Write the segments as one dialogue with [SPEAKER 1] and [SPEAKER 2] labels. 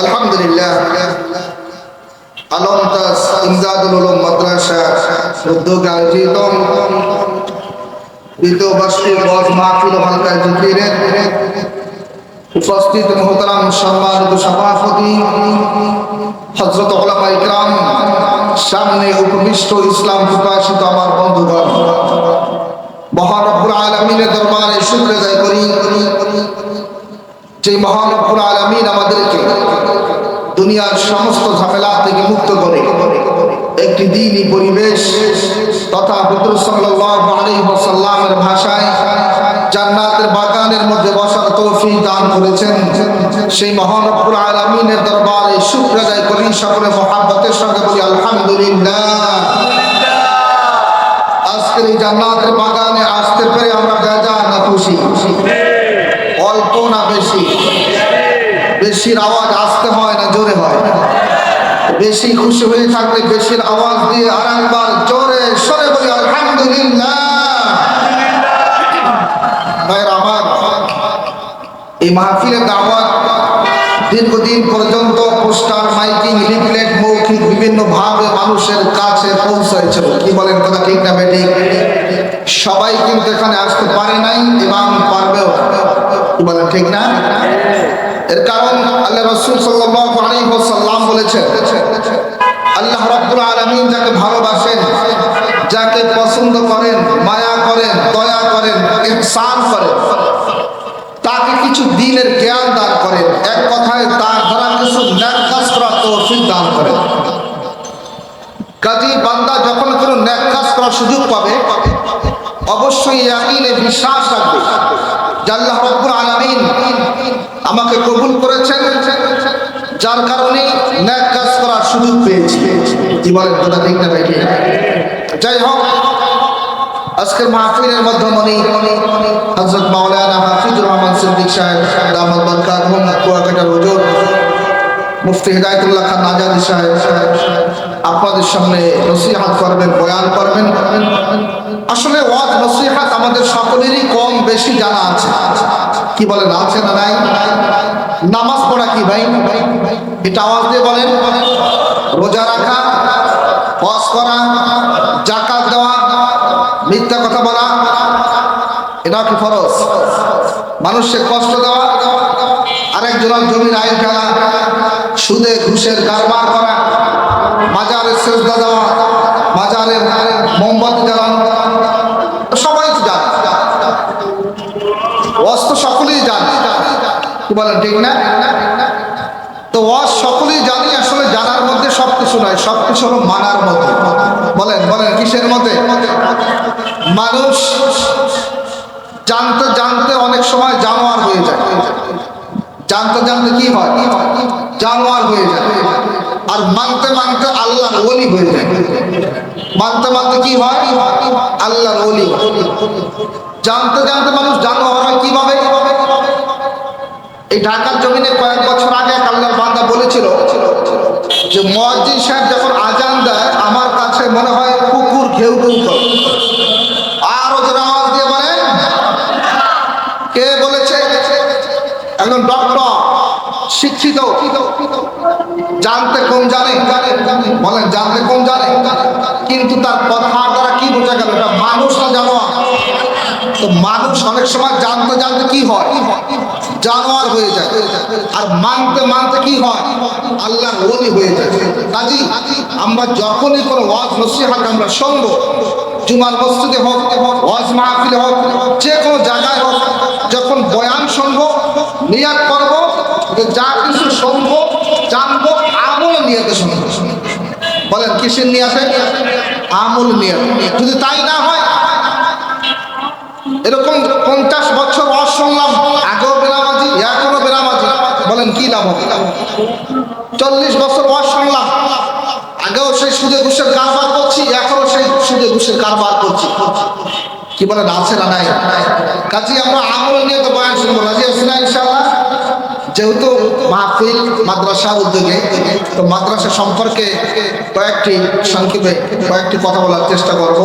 [SPEAKER 1] আলহামদুলিল্লাহ। আলমতাস ইমদাদুল উলুম মাদ্রাসা উদ্যোগে আয়োজিত দ্বিতীয় বার্ষিক ওয়াজ মাহফিল ও হালকা জিকিরের উপস্থিত মোহতারাম সম্মানিত সভাপতি হজরত ওলামা ইকরাম, সামনে উপবিষ্ট ইসলাম প্রকাশিত আমার বন্ধুগণ, মহানব্বুল আলমিনের দরবারে শুক্র আদায় করি। যে মহানব্বুল আলমিন আমাদেরকে দুনিয়ার সমস্ত ঝামেলা থেকে মুক্ত করে। একটি দিনই পরিবেশ তথা আলাইহি ওয়াসাল্লামের ভাষায় জান্নাতের বাগানের মধ্যে বসার তৌফিক দান করেছেন। সেই মহানব্বুল আলামিনের দরবারে শুকর করি সকলে মহাব্বতের সঙ্গে বলি, আলহামদুলিল্লাহ। আজকের এই জান্নাতের বাগানে আসতে পেরে আমরা বেজা না খুশি। অল্প না বেশি। বেশির আওয়াজ হয় জোরে হয়। বেশি খুশি হয়ে থাকলে বেশির আওয়াজ দিয়ে আর একবার জোরে সরে বলি, আলহামদুলিল্লাহ। এই মাহফিলের দাওয়াত দীর্ঘদিন পর্যন্ত পোস্টার, মাইকিং, লিফলেট, মৌখিক বিভিন্ন ভাবে মানুষের কাছে পৌঁছাইছিল। কি বলেন কথা ঠিক না বেটি সবাই কিন্তু এখানে আসতে পারে নাই এবং পারবেও। কি বলেন ঠিক না? এর কারণ আল্লাহ রসুল সাল্লাল্লাহু আলাইহি ওয়াসাল্লাম বলেছেন, আল্লাহ রাব্বুল আলামিন যাকে ভালোবাসেন, যাকে পছন্দ করেন, মায়া করেন, দয়া করেন, ইহসান করেন, তাকে কিছু দিনের জ্ঞান দান করেন, এক কথায় তার দ্বারা কিছু ন্যাক কাজ করার তৌফিক দান করেন। কাজী বান্দা যখন কোনো ন্যাক কাজ করার সুযোগ পাবে, অবশ্যই ইয়াকিনে বিশ্বাস রাখবে যে আল্লাহ রব্বুল আলামিন আমাকে কবুল করেছেন, যার কারণে ন্যাক কাজ করার সুযোগ পেয়েছি বলেন কথা না বেঠিক? যাই হোক, আজকের মাহফিলের মধ্যমণি হজরত মাওলানা হাফিজুর রহমান সিদ্দিক সাহেব দামাদ বরকাত, কুয়াকাটার হুজুর মুফতি হিদায়তুল্লাহ খান আজাদি সাহেব, আপনাদের সামনে নসিহাত করবেন, বয়ান করবেন। আসলে ওয়াজ, নসিহাত আমাদের সকলেরই কম বেশি জানা আছে। কি বলেন, আছে না নাই? নামাজ পড়া কি ভাই? এটা আওয়াজ দিয়ে বলেন। রোজা রাখা, ওয়াজ করা জাকাত দেওয়া, মিথ্যা কথা বলা এটা কি ফরজ? মানুষকে কষ্ট দেওয়া আরেকজনের জমির আইন ফেলা সুদে ঘুষের কারবার করা মাজারের সেজদা দেওয়া মাজারের মোমবাতি জ্বালানো। সবাই জানে। ওয়াজ তো সকলেই জানে। কি বলেন, ঠিক না? তো ওয়াজ সকলেই জানি, আসলে জানার মধ্যে সব কিছু নয় সব কিছু হলো মানার মধ্যে। বলেন বলেন, কিসের মধ্যে? মানুষ জানতে জানতে অনেক সময় জানোয়ার হয়ে যায় জানতে জানতে জানোয়ার হয়ে যায়। আর মানতে মানতে আল্লাহর ওলি হয়ে যায়। মানতে মানতে কি হয়? আল্লাহর ওলি। জানতে জানতে মানুষ জানোয়ার হয় কীভাবে? এই ঢাকার জমিনে কয়েক বছর আগে এক আল্লাহর বান্দা বলেছিল যে, মসজিদ সাহেব যখন আজান দেয়, আমার কাছে মনে হয় কুকুর ঘেউ ঘেউ আর ওদের আওয়াজ দিয়ে বলেন কে বলেছে একজন ডক্টর শিক্ষিত। জানতে কম জানে? বলেন, জানতে কম জানে? কিন্তু তার কথা দ্বারা কি বোঝা গেল? মানুষ না জানোয়ার। তো মানুষ অনেক সময় জানতে জানতে কি হয়? জানোয়ার হয়ে যায়। আর মানতে মানতে কি হয়? আল্লাহর ওলি হয়ে যায়। কাজী আমরা যখনই কোনো ওয়াজ নসিহাত আমরা শুনব, জুমার মসজিদে হোক, ওয়াজ মাহফিলে হোক, যে কোনো জায়গায় হোক, যখন বয়ান শুনব নিয়াত করব যে কিছু শুনব জানব, আমল নিয়াতে শুনব বলেন, কিসের নিয়াতে? আমল নিয়াত। যদি তাই না হয়, এরকম পঞ্চাশ বছর ওয়াজ শুনলাম আগেও বেনামাজি এখনও বেনামাজি বলেন, কি লাভ হবে? চল্লিশ বছর ওয়াজ শুনলাম আগেও সেই সুদে ঘুষের কারবার করছি, এখনও সেই সুদে ঘুষের কারবার করছি। কি বলেন আছে না নাই? কাজে আমরা আমল নিয়ে তো বয়ান শুনব। রাজি আছি না ইনশাল্লাহ যেহেতু মাহফিল, মাদ্রাসা উদ্যোগে, তো মাদ্রাসা সম্পর্কে কয়েকটি সংক্ষেপে কয়েকটি কথা বলার চেষ্টা করব।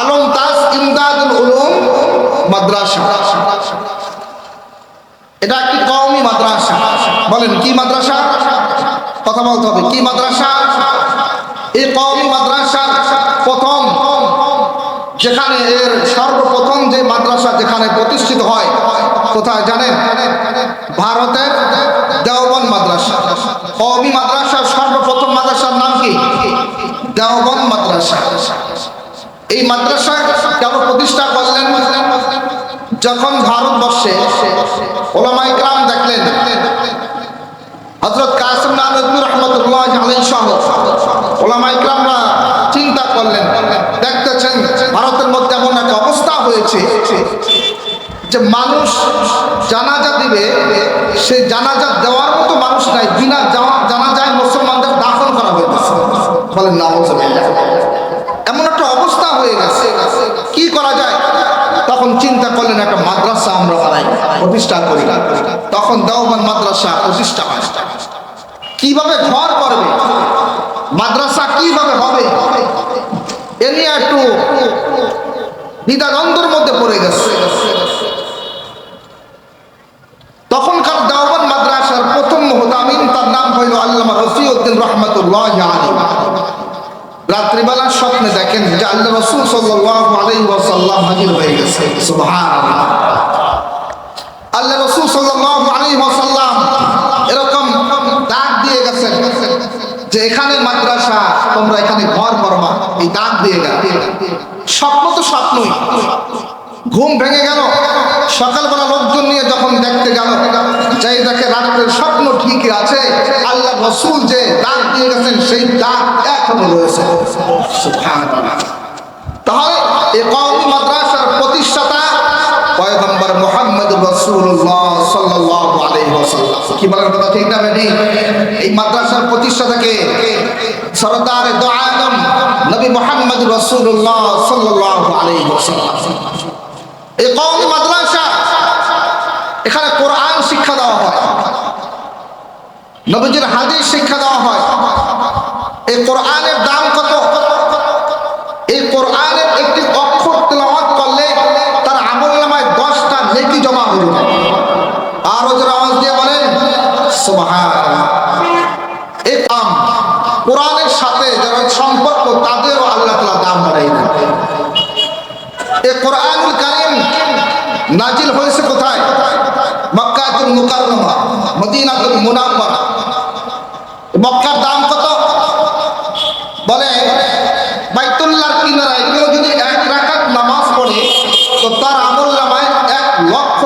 [SPEAKER 1] আলম তাজ ইমদাদুল উলুম মাদ্রাসা। এটা একটি কওমি মাদ্রাসা। বলেন, কি মাদ্রাসা? কথা বলতে হবে, কি মাদ্রাসা? এই কওমি মাদ্রাসা প্রথম যেখানে এর সর্বপ্রথম যে মাদ্রাসা যেখানে প্রতিষ্ঠিত হয়, কোথায় জানেন? ভারতের দেওবন্দ মাদ্রাসা। কওমি মাদ্রাসার সর্বপ্রথম মাদ্রাসার নাম কি? দেওবন্দ মাদ্রাসা। এই মাদ্রাসা কেন প্রতিষ্ঠা করলেন? যখন ভারতবর্ষে ওলামাই গ্রাম দেখলেন হজরত কাসিম রহমতুল্লাহ আলাই সহ ওলামাই গ্রামরা চিন্তা করলেন দেখতেছেন ভারতের মধ্যে এমন একটা অবস্থা হয়েছে যে মানুষ জানাজা দিবে, সে জানাজা দেওয়ার মতো মানুষ নাই, বিনা জানাজায় মুসলমানদের দাফন করা হয়েছে এমন একটা অবস্থা হয়ে গেছে। কি করা যায়? তখন চিন্তা করলেন, একটা মাদ্রাসা আমরা বানাই, প্রতিষ্ঠা করি। তখন দেওবান মাদ্রাসা প্রতিষ্ঠা কীভাবে ঘর করবে? মাদ্রাসা কীভাবে হবে? এ নিয়ে একটু দ্বিধাদ্বন্দ্বের মধ্যে পড়ে গেছে। তখনকার দেওবান মাদ্রাসার প্রথম মোহতামিন তার নাম হইল আল্লামা রফিউদ্দিন রহমতুল্লাহ আলী রাত্রিবেলা স্বপ্নে দেখেন যে আল্লাহ রসুল ওয়াসাল্লাম হাজির হয়ে গেছে। আল্লাহ রসুল সাল্লাল্লাহু আলাইহি ওয়াসাল্লাম এরকম ডাক দিয়ে গেছেন যে এখানে মাদ্রাসা, তোমরা এখানে ঘর করবা এই ডাক দিয়ে গেল। স্বপ্ন তো স্বপ্নই। ঘুম ভেঙে গেল। সকালবেলা লোকজন নিয়ে যখন দেখতে গেল, যাই দেখে রাত্রের স্বপ্ন ঠিকই আছে। আল্লাহ রসুল যে ডাক দিয়ে গেছেন, সেই ডাক এখনও রয়েছে। তাহলে এ কম মাদ্রাসার প্রতিষ্ঠাতা পয়গম্বর মোহাম্মদ রসুল্লাহ আলাইহি ওয়াসাল্লাম। কি বলার কথা ঠিক না এই মাদ্রাসার প্রতিষ্ঠাতাকে সরদার দো আদম নবী মোহাম্মদ রসুল্লাহ ওয়াসাল্লাম। এই মাদ্রাসা, এখানে কোরআন শিক্ষা দেওয়া হয়, নবীজির হাদিস শিক্ষা দেওয়া হয়। এই কোরআনের দাম কত? এই কোরআনের একটি অক্ষর তেলাওয়াত করলে তার আমল দশটা নেকি জমা হয়ে আর ওদের আওয়াজ দিয়ে বলেন সুবহানাল্লাহ সাথে যারা সম্পর্ক তাদেরও আল্লাহ তালা দাম বাড়াই দেন। এ কোরআনুল কারিম নাজিল হয়েছে মদিনাতুল তার এক লক্ষ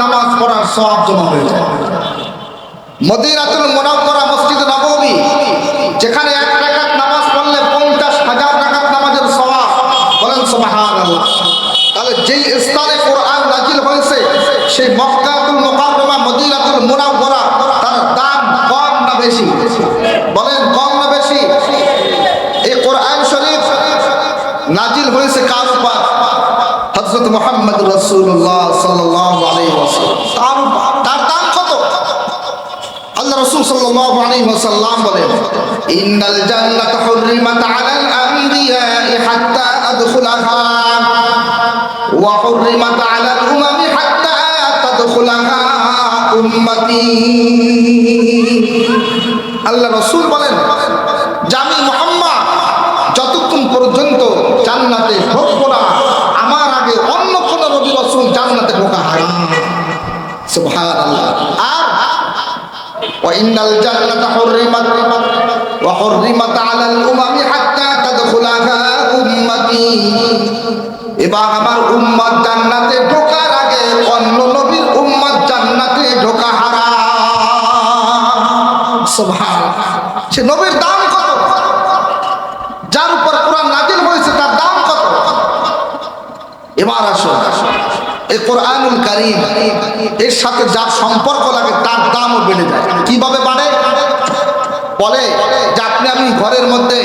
[SPEAKER 1] নামাজ পড়ার জমা হয়ে সেই মক্কাতুল মুকাররমা, মদিনাতুল মুনাওয়ারা, তার দাম কম না বেশি? বলেন, কম না বেশি? এই কোরআন শরীফ নাজিল হয়েছে কার উপর? হযরত মুহাম্মদ আলাইহি ওয়াসাল্লাম। তার তার দাম কত? আল্লাহ রাসূল সাল্লাল্লাহু আলাইহি ওয়াসাল্লাম বলেন, ইন্নাল জান্নাতা হুররিমাত আলাল আনবিয়া'i হাত্তা আদখুলাহা ওয়া হুররিমাত আল্লাহ বলেন, জামি যতক্ষণ পর্যন্ত জান্নাতে না, আমার আগে অন্য কোন নবী রাসূল জান্নাতে ঢোকা হারাম সুবহানাল্লাহ। আর, ওয়া ইন্নাল জান্নাতা হুররিমাত, ওয়া আলাল উম্মতি। এবার আমার উম্মত জান্নাতে ঢোকার আগে অন্য নবীর উম্মত জান্নাতে ঢোকা হারা সে নবীর দাম কত? যার উপর কোরআন নাজিল হয়েছে, তার দাম কত? এবার আসো এই কোরআনুল কারিম, এর সাথে যার সম্পর্ক লাগে, তার দামও বেড়ে যায়। কীভাবে বাড়ে? বলে যে আপনি আমি ঘরের মধ্যে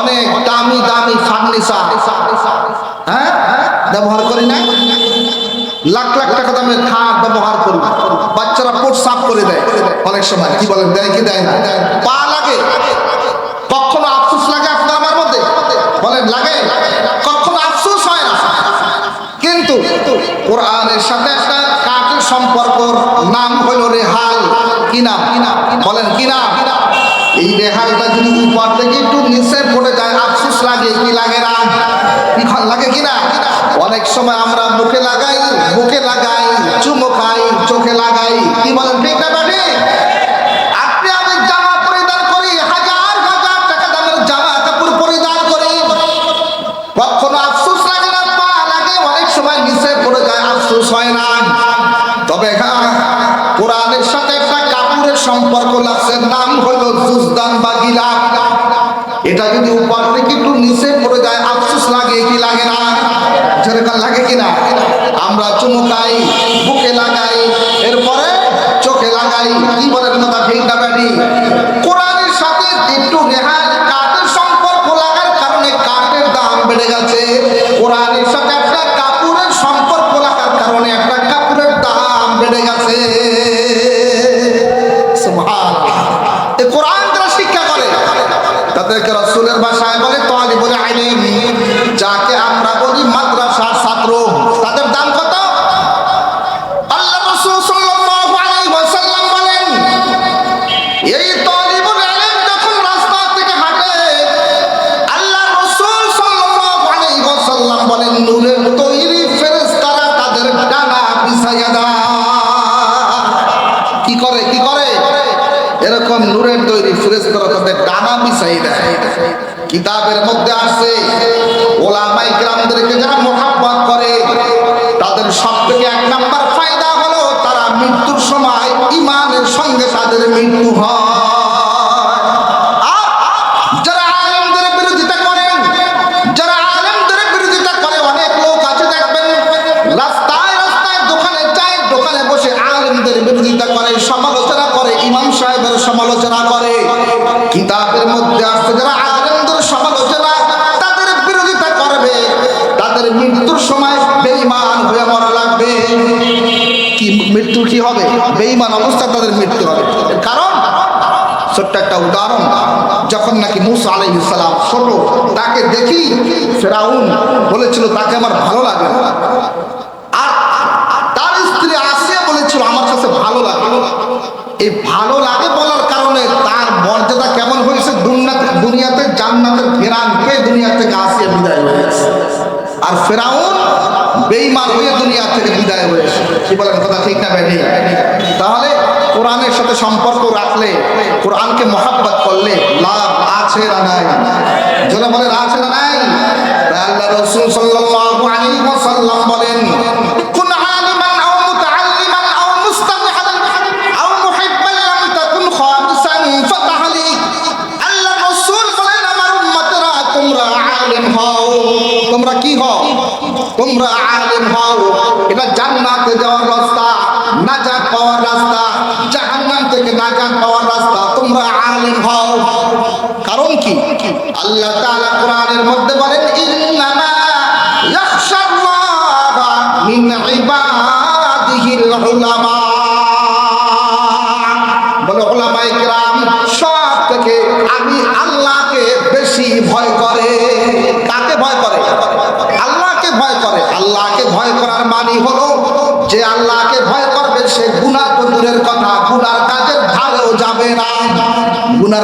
[SPEAKER 1] অনেক দামি দামি ফার্নিচার। হ্যাঁ? ব্যবহার করি না লাখ লাখ টাকা দামের খাট ব্যবহার করি। বাচ্চারা পোট সাফ করে দেয়। অনেক সময় কি বলেন, দেয় কি দেয় না? পা লাগে। কখনো আফসোস লাগে আপনার আমার মধ্যে? বলেন, লাগে? কখনো আফসোস হয় না। কিন্তু কোরআনের সাথে একটা কাঠের সম্পর্ক নাম হলো রেহাল। কি নাম? বলেন, কি নাম? এই রেহালটা যদি উপর থেকে একটু নিচে পড়ে লাগে, কি লাগে না? কি লাগে কি না অনেক সময় আমরা মুখে লাগাই বুকে লাগাই, চুমো খাই, চোখে লাগাই। কি বলেন, ঠিক না বাড়ি যায় হয় একটা সম্পর্ক লাগছে, নাম হলো জুজদান বা গিলাপ এটা যদি উপর থেকে বলেন নূরের তৈরি ফেরেশতারা তাদের ডানা বিছাইয়া দেয়। কি করে কি করে? এরকম নূরের তৈরি ফেরেশতারা তাদের ডানা বিছাই দেয়। কিতাবের মধ্যে আছে ওলামাই গ্রামদেরকে যারা কিতাবের মধ্যে আসছে যারা আলেমদের সমালোচনা, তাদের বিরোধিতা করবে। তাদের মৃত্যুর সময় বেঈমান হয়ে মরা লাগবে। কি মৃত্যু কি হবে? বেঈমান অবস্থা তাদের মৃত্যু হবে। কারণ? ছোট্ট একটা উদাহরণ। যখন নাকি মুসা আলাইহিস সালাম ছোট তাকে দেখি ফেরাউন বলেছিল, তাকে আমার ভালো লাগে থেকে বিদায় হয়েছে আর ফেরাউন বেইমান হয়ে দুনিয়া থেকে বিদায় হয়েছে কি বলেন, কথা ঠিক না ভাই তাহলে কোরআনের সাথে সম্পর্ক রাখলে, কোরআনকে মহাব্বত করলে লাভ আছে না নাই? যারা বলেন, আছে না নাই? আল্লাহ রসুল সাল্লাল্লাহু আলাইহি ওয়াসাল্লাম বলেন তোমরা আলেম হও। এটা জান্নাতে যাওয়ার রাস্তা, নাজাত পাওয়ার রাস্তা, জাহান্নাম থেকে নাজাত পাওয়ার রাস্তা। তোমরা আলেম হও। কারণ কি? আল্লাহ তাআলা কোরআনের মধ্যে বলেন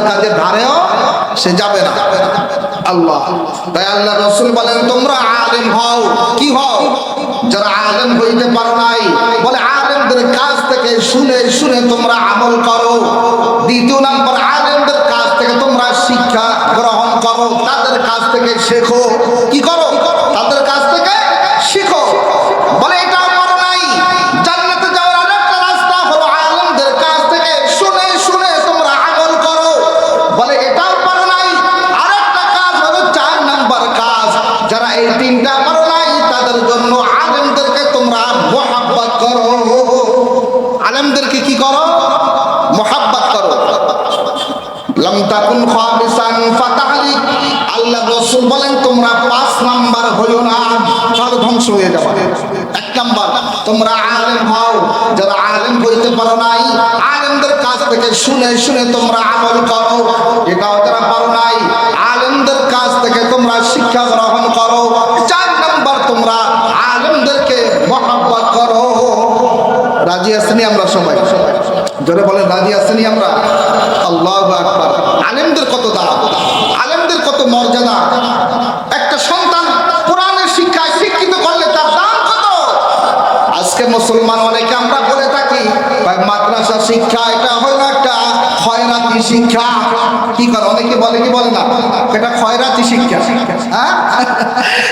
[SPEAKER 1] গুনার কাজের ধারেও সে যাবে না। আল্লাহ। তাই আল্লাহ রসুল বলেন, তোমরা আলেম হও, কি হও? যারা আলেম হইতে পারো নাই, বলে, আলেমদের কাছ থেকে শুনে শুনে তোমরা আমল করো। দ্বিতীয় নাম্বার, আলেমদের কাছ থেকে তোমরা শিক্ষা গ্রহণ করো। তাদের কাছ থেকে শেখো। রাসূল বলেন, তোমরা পাঁচ নাম্বার হইও না তাহলে ধ্বংস হয়ে যাবে। এক নাম্বার, তোমরা আলেম হও, যারা আলেম হইতে পারো নাই, আলেমদের কাছ থেকে শুনে শুনে তোমরা আমল করো, এটাও যারা পারো নাই, আলেমদের কাছ থেকে তোমরা শিক্ষা গ্রহণ করো। চার নাম্বার, তোমরা আলেমদেরকে মহাব্বত করো। রাজি আসেনি আমরা সবাই? জোরে বলেন, রাজি আসেনি আমরা? আল্লাহ আকবার। আলেমদের কত দাম? আলেমদের কত মর্যাদা একটা সন্তান কোরআনের শিক্ষায় শিক্ষিত করলে তার দাম কত আজকে মুসলমান অনেকে আমরা বলে থাকি মাদ্রাসা শিক্ষা, এটা হলো একটা খয়রাতি শিক্ষা। কি করে? অনেকে বলে, কি বলে না? এটা খয়রাতি শিক্ষা। হ্যাঁ?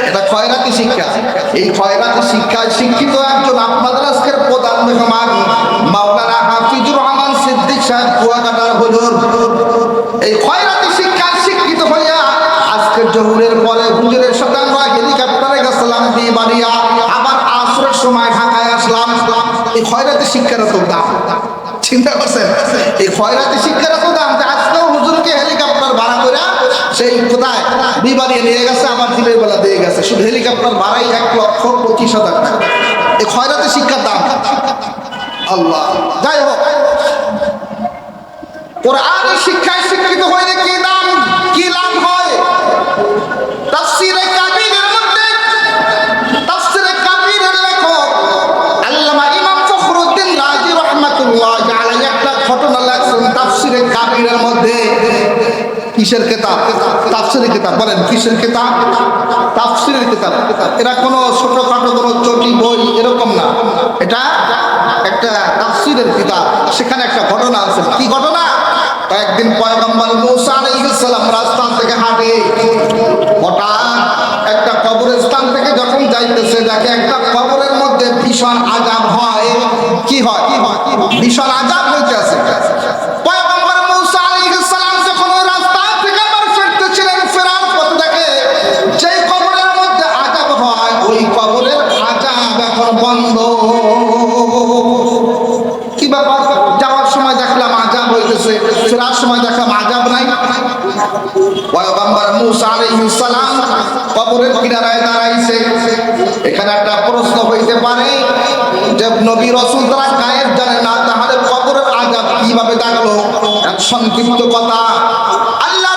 [SPEAKER 1] এটা খয়রাতি শিক্ষা। এই খয়রাতি শিক্ষায় শিক্ষিত একজন আপনাদের আজকের প্রধান মেহমান, মাওলানা হাফিজুর রহমান সিদ্দিক সাহেব, কুয়াকাটার হুজুর। এই খয়রাতি শিক্ষায় শিক্ষিত হইয়া আজকে জহুরের পরে হুজুরের সাথে আমরা হেলিকপ্টারে গেছিলাম দিয়ে বাড়িয়া আবার আসরের সময় আসলাম এই খয়রাতি শিক্ষার তো দাম। চিন্তা করছেন? এই খয়রাতি শিক্ষার তো দাম আজকেও হুজুরকে হেলিকপ্টার ভাড়া করে সেই কোথায় বিবাড়িয়ে নিয়ে গেছে, আবার দিনের বেলা দিয়ে গেছে। শুধু হেলিকপ্টার ভাড়াই এক লক্ষ পঁচিশ হাজার টাকা। এই খয়রাতে শিক্ষার দাম। আল্লাহ। যাই হোক। কোরআনের শিক্ষায় শিক্ষিত হইলে কি দাম, কি লাভ হয়? কাবীরের মধ্যে কিসের কিতাব? তাফসীরের কিতাব। বলেন, কিসের কিতাব? তাফসীরের কিতাব। এটা কোনো ছোটখাটো কোনো চটি বই এরকম না। এটা একটা তাফসীরের কিতাব। সেখানে একটা ঘটনা আছে। কি ঘটনা? একদিন পয়গম্বর মুসা আলাইহিস সালাম রাস্তান থেকে হাঁটে। হঠাৎ একটা কবরস্থান থেকে যখন যাইতেছে, দেখে একটা কবরের মধ্যে ভীষণ আজাব হয়। কি হয়? ভীষণ আজাব পয়গম্বর সময় দেখলাম আজাব নাই। এখানে একটা প্রশ্ন হইতে পারে সংক্ষিপ্ত কথা। আল্লাহ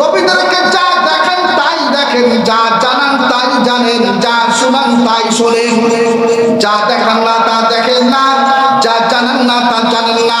[SPEAKER 1] নবীদেরকে যা দেখেন তাই দেখেন, যা জানান তাই জানেন, যা শুনান তাই শোনেন। যা দেখান না তা দেখেন না, যা জানেন না তা জানেন না।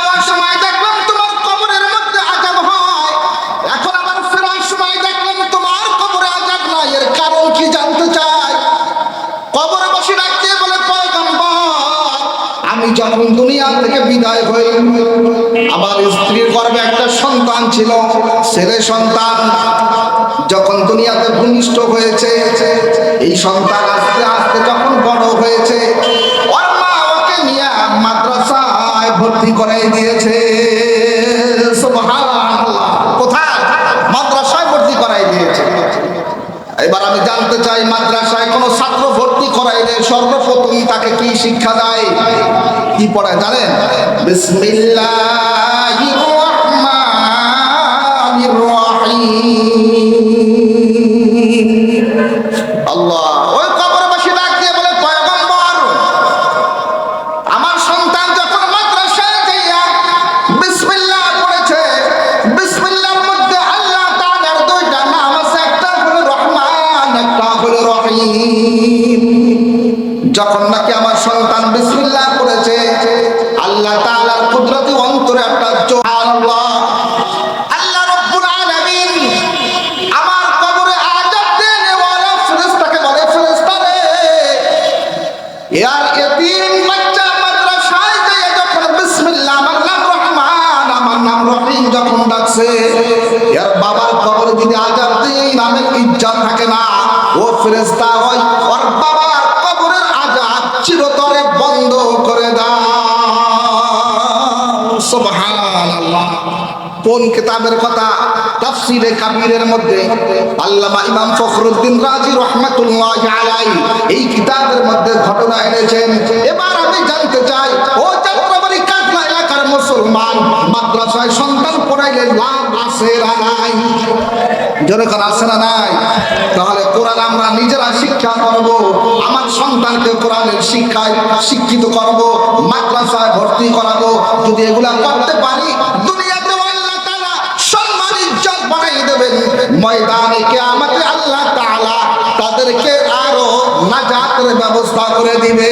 [SPEAKER 1] বিদায় হই। আমার স্ত্রীর গর্ভে একটা সন্তান ছিল ছেলে সন্তান। যখন দুনিয়াতে ভূমিষ্ঠ হয়েছে, এই সন্তান আস্তে আস্তে যখন বড় হয়েছে মাদ্রাসায় ভর্তি দিয়েছে। কোথায়? মাদ্রাসায় ভর্তি করাই দিয়েছে। এবার আমি জানতে চাই, মাদ্রাসায় কোনো ছাত্র ভর্তি সর্বপ্রথম তাকে কি শিক্ষা দেয়? কি পড়ায় জানেন? বিসমিল্লাহির ও ফেরেশতা হয় ওর বাবার কবরের আজাব চিরতরে বন্ধ করে দাও। সুবহানাল্লাহ। কোন কিতাবের কথা? তাফসিরে কাবিরের মধ্যে আল্লামা ইমাম ফখরুদ্দিন রাজি রহমাতুল্লাহ আলাই এই কিতাবের মধ্যে ঘটনা এনেছেন। এবার আমি জানতে চাই সন্তান জোরে না নাই? তাহলে কোরআন আমরা নিজেরা শিক্ষা করব, আমার সন্তানকে কোরআনের শিক্ষায় শিক্ষিত করব, মাদ্রাসায় ভর্তি করাবো। যদি এগুলা করতে পারি, দুনিয়াতে আল্লাহ বানাই দেবেন। ময়দানে কিয়ামতে আল্লাহ তাদেরকে আরও ব্যবস্থা করে দিবে